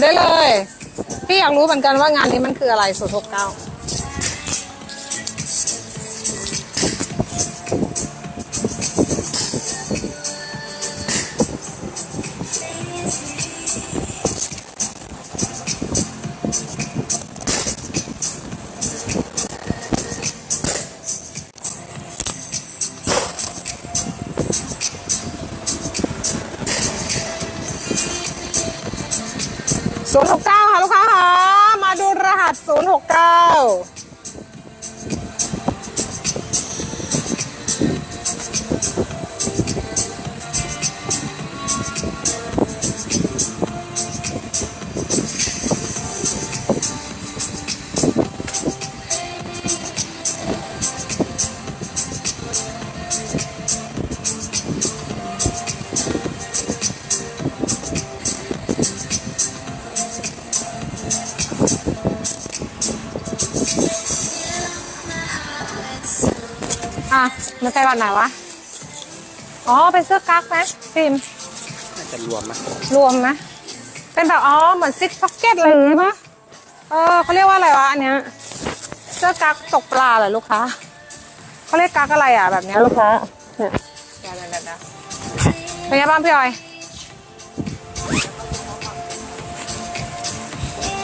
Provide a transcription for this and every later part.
ได้เลย พี่อยากรู้เหมือนกันว่างานนี้มันคืออะไรศูนย์หกเก้า มันไปวันไหนวะ อ๋อ เป็นเสื้อกั๊กไหมฟิล์มน่าจะรวมมั้ยรวมไหมเป็นแบบอ๋อ เหมือนซิกพ็อกเก็ตอะไรอย่างงี้ปะเออเขาเรียกว่าอะไรวะอันเนี้ย เสื้อกั๊กตกปลาเหรอลูกค้าเขาเรียกกั๊กอะไรอะแบบเนี้ยลูกค้าเนี่ยเดี๋ยวเดี๋ยวเดี๋ยวเดี๋ยวเป็นไงบ้างพี่ออย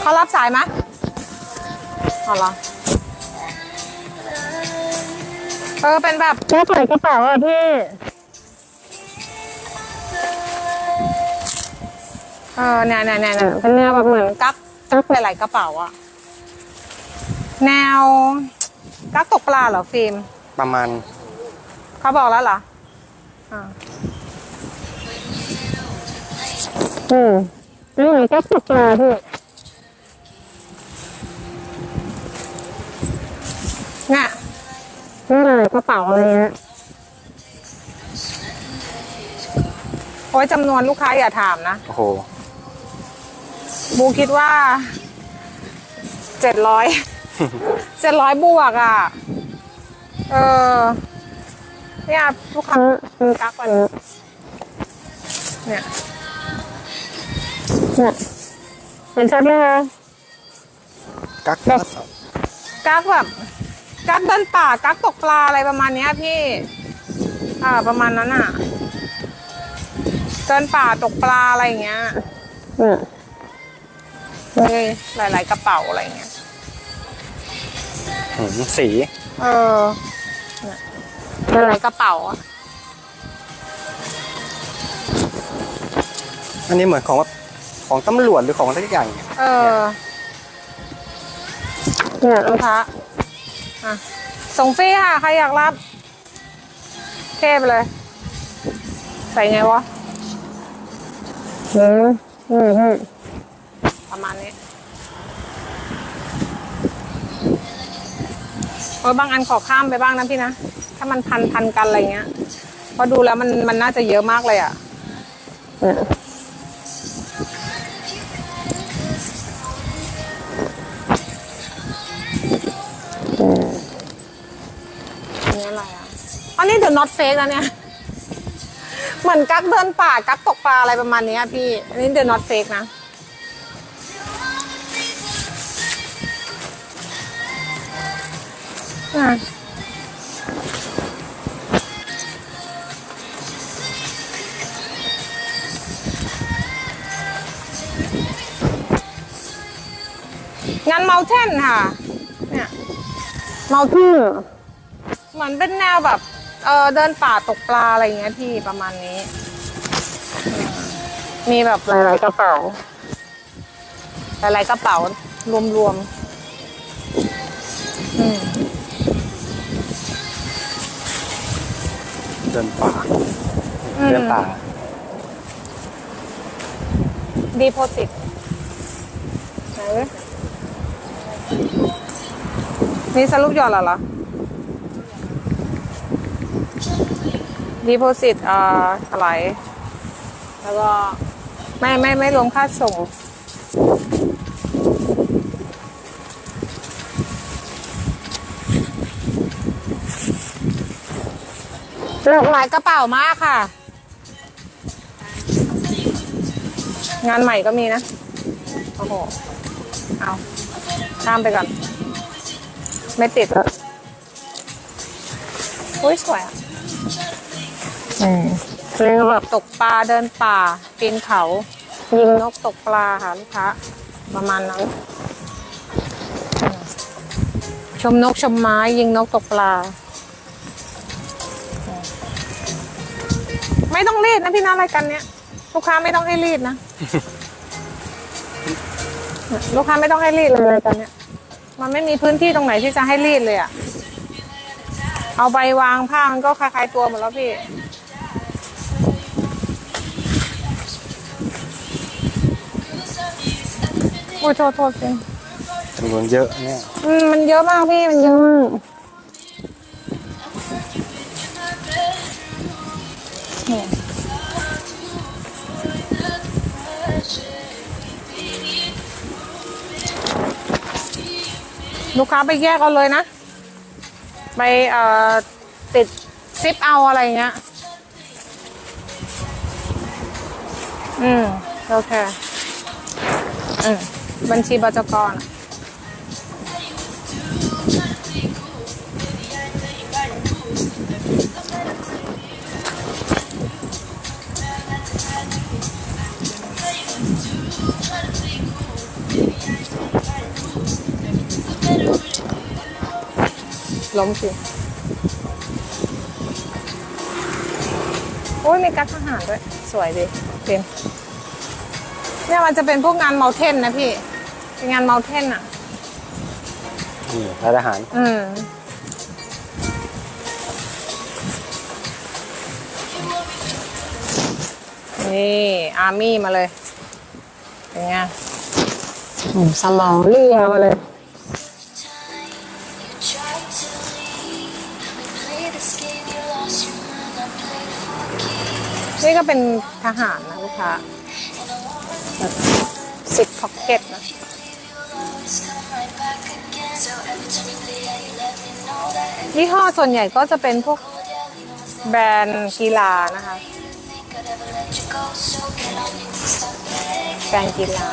เขารับสายไหมอ๋อเหรอเออเป็นแบบแก้ใส่กระเป๋าอะพี่ เออเนี่ยเนี่ยเนี่ยเนี่ยเป็นแนวแบบเหมือนกั๊กกั๊กหลายๆกระเป๋าอะแนวกั๊กตกปลาเหรอฟิล์มประมาณ เขาบอกแล้วเหรออ่าอืมนี่เหมือนกั๊กตกปลาพี่เนี่ย นี่อะไรกระเป๋าอะไรเงี้ยโอ้ยจำนวนลูกค้าอย่าถามนะ โอ้โห บูคิดว่าเจ็ดร้อยเจ็ดร้อยบวกอะ เออเนี่ยลูกค้ามีกักกว่านี้เนี่ยเนี่ยเห็นชัดไหมคะกั๊กกักแบบ กักเดินป่ากักตกปลาอะไรประมาณเนี้ยพี่ อ่าประมาณนั้นอะเดินป่าตกปลาอะไรอย่างเงี้ยเนี่ยเลยหลาย ๆ กระเป๋าอะไรอย่างเงี้ยหืมสีเออเนี่ยหลายๆกระเป๋าอะอันนี้เหมือนของว่าของตำรวจหรือของอะไรสักอย่างเนี่ยเออเนี่ยลูกค้า อะส่งฟรีค่ะ ใครอยากรับ เทไปเลย ใส่ไงวะอืมอืมอืมประมาณนี้เออบางอันขอข้ามไปบ้างนะพี่นะ ถ้ามันพันพันกันอะไรเงี้ยเพราะดูแล้วมันมันน่าจะเยอะมากเลยอะ อะอันนี้เดี๋ยว not fake แล้วเนี่ย เหมือนกักเดินป่ากักตกปลาอะไรประมาณนี้อะพี่ อันนี้เดี๋ยว not fake นะอะงานเมาเทนค่ะ เนี่ยเมาที่เหมือนเป็นแนวแบบ เออเดินป่าตกปลาอะไรอย่างเงี้ยพี่ประมาณนี้อืมมีแบบหลายๆกระเป๋าหลายๆกระเป๋ารวมๆอืมเดินป่าอืมเดินป่าดีโพสิตไหนเว้ยนี่สรุปยอดเหรอเหรอ ดีโพสิตเอ่อถลายแล้วก็ไม่ไม่ไม่รวมค่าส่ง หลากหลายกระเป๋ามากค่ะ งานใหม่ก็มีนะ โอ้โห เอาข้ามไปก่อน ไม่ติดแล้วอุ้ยสวยอะ อืมเรียกแบบตกปลาเดินป่าปีนเขา ยิงนกตกปลาค่ะลูกค้าประมาณนั้น ชมนกชมไม้ยิงนกตกปลา ไม่ต้องรีดนะพี่นะรายการเนี้ยลูกค้าไม่ต้องให้รีดนะ ลูกค้าไม่ต้องให้รีดเลยรายการเนี้ย มันไม่มีพื้นที่ตรงไหนที่จะให้รีดเลยอะเอาใบวางผ้ามันก็คล้ายๆตัวหมดแล้วพี่ อ้ยโทษโทษจริงจำนวนเยอะเนี่ยอืมมันเยอะมากพี่ มันเยอะมากเนี่ยลูกค้าไปแยกเอาเลยนะ ไปเอ่อติดซิปเอาอะไรเงี้ย อืม โอเค อืม บัญชีบจกรล้มสิโอ้ยมีกั๊กทหารด้วย สวยดีเต็ม เนี่ยมันจะเป็นพวกงานเมาเทนนะพี่ เป็นงานเมาเทนอะ นี่ร้านอาหาร อืม นี่อาร์มี่มาเลยเป็นไงอืมสมองเรือมาเลย Tried to leave. We played this game, you lost your mind. I played for keeps. นี่ก็เป็นทหารนะลูกค้า สิบพ็อกเก็ตนะยี่ห้อส่วนใหญ่ก็จะเป็นพวกแบรนด์กีฬานะคะ แบรนด์กีฬา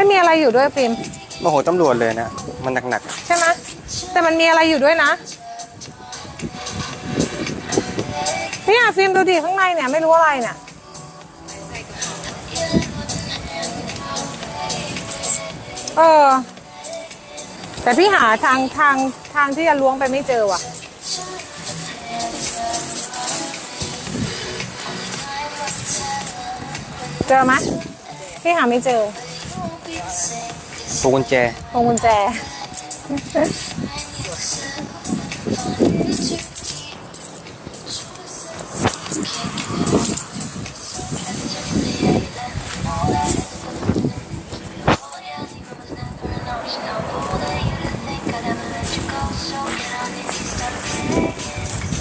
ฮ้ยมีอะไรอยู่ด้วยฟิล์มโมโหตำรวจเลยนะมันหนักใช่ไหมแต่มันมีอะไรอยู่ด้วยนะเนี่ยฟิล์มดูดิข้างในเนี่ยไม่รู้อะไรเนี่ยเออ แต่พี่หาทางทางทางที่จะล้วงไปไม่เจอว่ะ เจอไหมพี่หาไม่เจอๆ พวงกุญแจพวงกุญแจ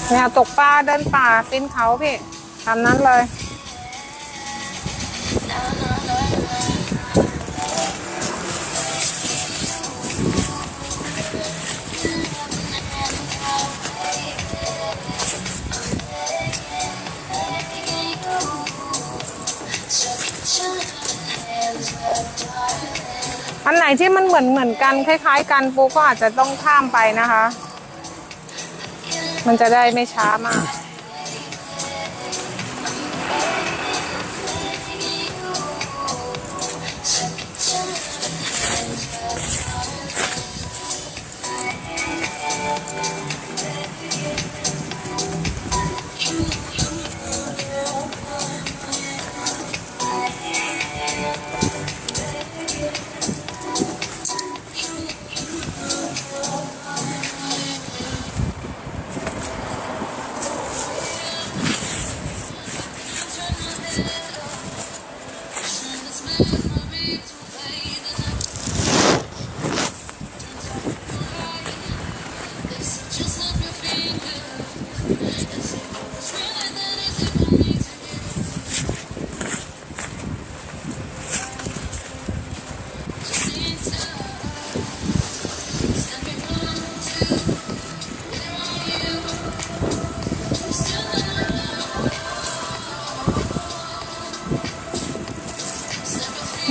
เนี่ยตกปลาเดินป่าปีนเขาพี่ทำนั้นเลย อันไหนที่มันเหมือนเหมือนกันคล้ายๆ กันปูก็อาจจะต้องข้ามไปนะคะ มันจะได้ไม่ช้ามาก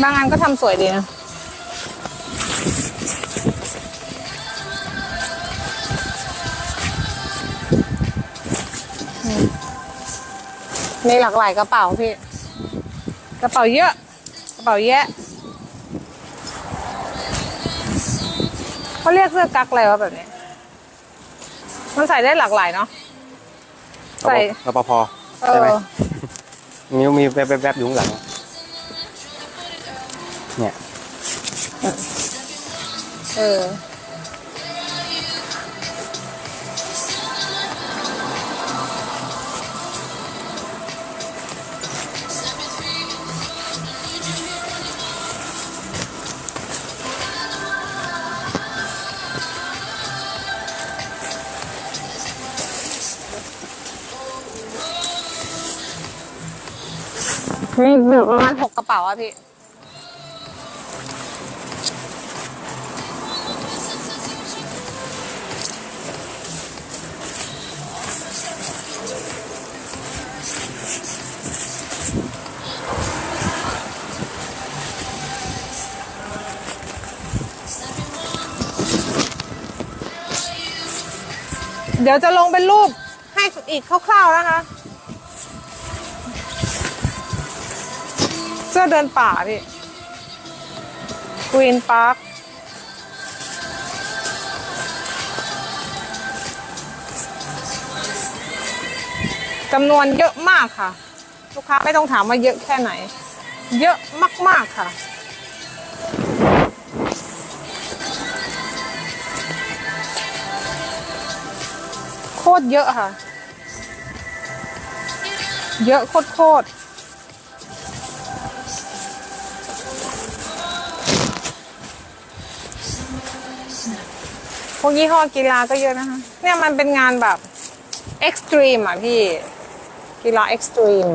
างอันก็ทำสวยดีนะ มีหลากหลายกระเป๋าพี่ กระเป๋าเยอะ กระเป๋าแยะเขาเรียกเสื้อกั๊กอะไรวะแบบนี้ มันใส่ได้หลากหลายเนาะ ใส่รปภเอใช่ไหมอ มีมีแวบแวบแวบอยู่ข้างหลัง เนี่ย เออมีอยู่ประมาณหกกระเป๋าอะพี่ เดี๋ยวจะลงเป็นรูปให้อีกคร่าวๆนะคะ เสื้อเดินป่าพี่กรีนพาร์คจำนวนเยอะมากค่ะ ลูกค้าไม่ต้องถามว่าเยอะแค่ไหน เยอะมากๆค่ะ ตรเยอะค่ะ เยอะโคตรๆพวกยี่ห้อกีฬาก็เยอะนะคะ เนี่ยมันเป็นงานแบบเอ็กซ์ตรีมอะพี่ กีฬาเอ็กซ์ตรีม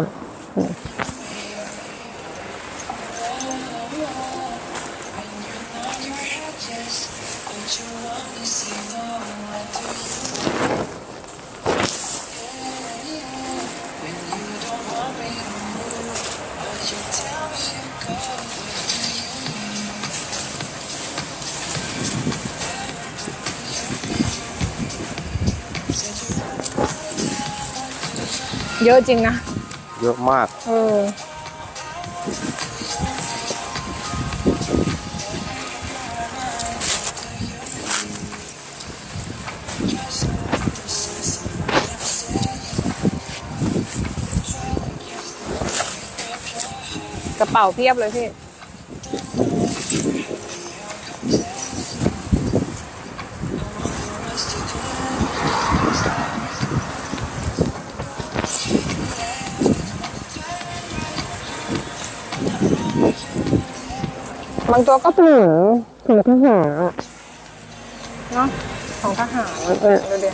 เยอะจริงนะ เยอะมาก เออ กระเป๋าเพียบเลยพี่ บางตัวก็เป็นถึงทหารอะเนาะของทหารเออดูดิ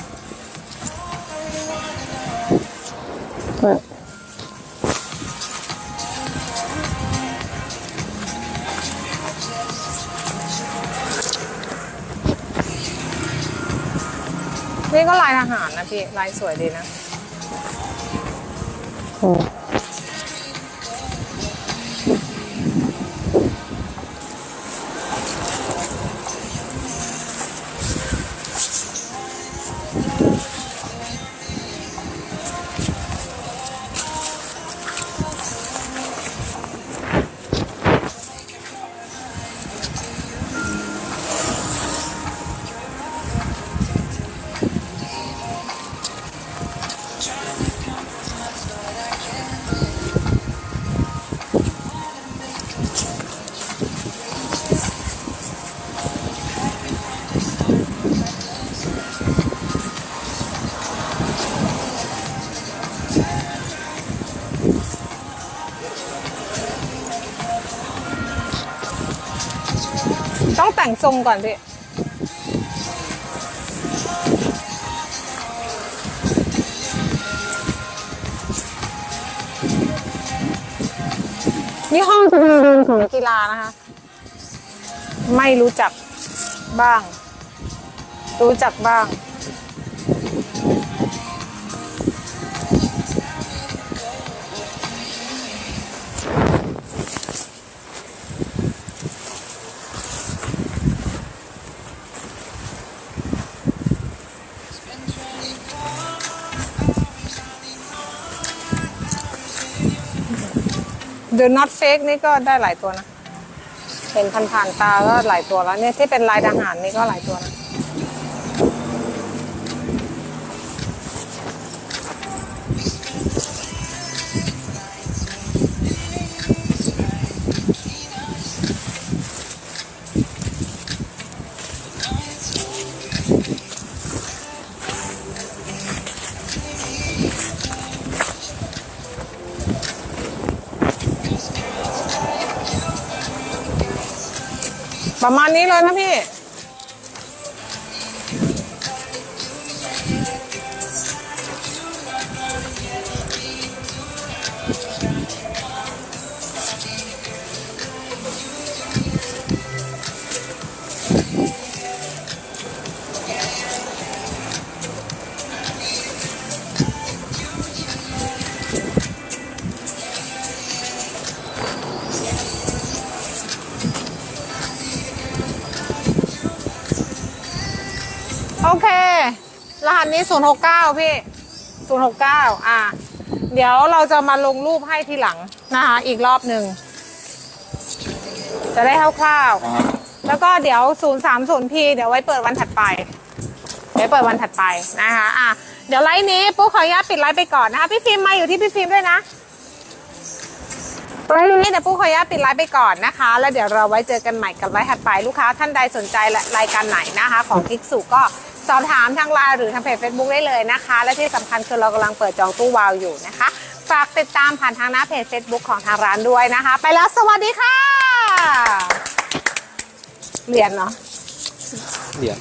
เนี่ยนี่ก็ลายทหารนะพี่ ลายสวยดีนะ แต่งทรงก่อนพี่นี่ห้องจะมีรูมของกีฬานะคะ ไม่รู้จักบ้าง รู้จักบ้าง The Not Fake นี่ก็ได้หลายตัวนะ เห็นผ่านๆตาก็หลายตัวแล้วเนี่ยที่เป็นลายทหารนี่ก็หลายตัวนะ ประมาณนี้เลยนะพี่ นี้ 069 พี่ 069 อะ เดี๋ยวเราจะมาลงรูปให้ทีหลังนะคะอีกรอบหนึ่ง จะได้คร่าวๆ แล้วก็เดี๋ยว 030 พี่ เดี๋ยวไว้เปิดวันถัดไปไว้เปิดวันถัดไปนะคะ อะ เดี๋ยวไลฟ์นี้ปุ๊กขออนุญาตปิดไลฟ์ไปก่อนนะคะ พี่ฟิล์มมาอยู่ที่พี่ฟิล์มด้วยนะไลฟ์นี้เดี๋ยวปุ๊กขออนุญาตปิดไลฟ์ไปก่อนนะคะ แล้วเดี๋ยวเราไว้เจอกันใหม่กับไลฟ์ถัดไป ลูกค้าท่านใดสนใจและรายการไหนนะคะ ของกิกสุก็ สอบถามทางไลน์หรือทางเพจ Facebook ได้เลยนะคะ และที่สำคัญคือเรากำลังเปิดจองตู้วาวอยู่นะคะ ฝากติดตามผ่านทางหน้าเพจ Facebook ของทางร้านด้วยนะคะ ไปแล้วสวัสดีค่ะ เหรียญเนาะ เหรียญ